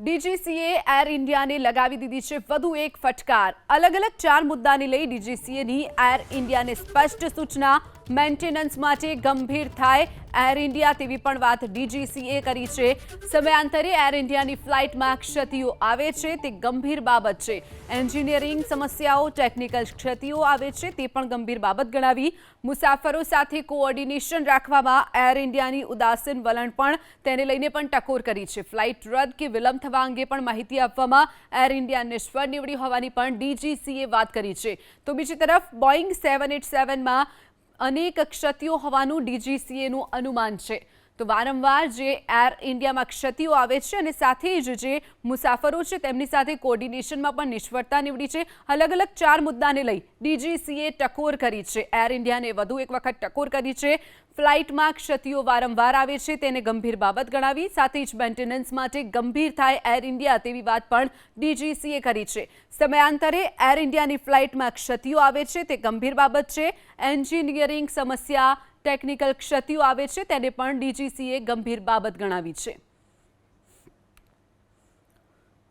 DGCA air ઇન્ડિયાને લગાવી દીધી છે વધુ એક ફટકાર. અલગ અલગ ચાર મુદ્દાને લઈ ડીજીસીએની એર ઇન્ડિયાને સ્પષ્ટ સૂચના મેન્ટેનન્સ માટે ગંભીર થાય એર ઇન્ડિયા તેવી પણ વાત ડીજીસીએ કરી છે. સમયાંતરે એર ઇન્ડિયાની ફ્લાઇટમાં ક્ષતિઓ આવે છે, તે ગંભીર બાબત છે. એન્જિનિયરિંગ સમસ્યાઓ, ટેકનિકલ ક્ષતિઓ આવે છે, તે પણ ગંભીર બાબત ગણાવી. મુસાફરો સાથે કોઓર્ડિનેશન રાખવામાં એર ઇન્ડિયાની ઉદાસીન વલણ પણ તેને લઈને પણ ટકોર કરી છે. ફ્લાઇટ રદ કે વિલંબ થવા અંગે પણ માહિતી આપવામાં એર ઇન્ડિયા નિષ્ફળ નીવડી હોવાની પણ ડીજીસીએ વાત કરી છે. તો બીજી તરફ બોઈંગ સેવન એટ સેવનમાં અનેક ક્ષતિઓ હોવાનું ડીજીસીએનું અનુમાન છે. તો વારંવાર જે એર ઇન્ડિયામાં ક્ષતિઓ આવે છે અને સાથે જ જે મુસાફરો છે તેમની સાથે કોર્ડિનેશનમાં પણ નિષ્ફળતા નીવડી છે. અલગ અલગ ચાર મુદ્દાને લઈ ડીજીસીએ ટકોર કરી છે. એર ઇન્ડિયાને વધુ એક વખત ટકોર કરી છે. ફ્લાઇટમાં ક્ષતિઓ વારંવાર આવે છે તેને ગંભીર બાબત ગણાવી. સાથે જ મેન્ટેનન્સ માટે ગંભીર થાય એર ઇન્ડિયા તેવી વાત પણ ડીજીસીએ કરી છે. સમયાંતરે એર ઇન્ડિયાની ફ્લાઇટમાં ક્ષતિઓ આવે છે તે ગંભીર બાબત છે. એન્જિનિયરિંગ સમસ્યા ટેકનિકલ ક્ષતિઓ આવે છે તેને પણ ડીજીસીએ ગંભીર બાબત ગણાવી છે.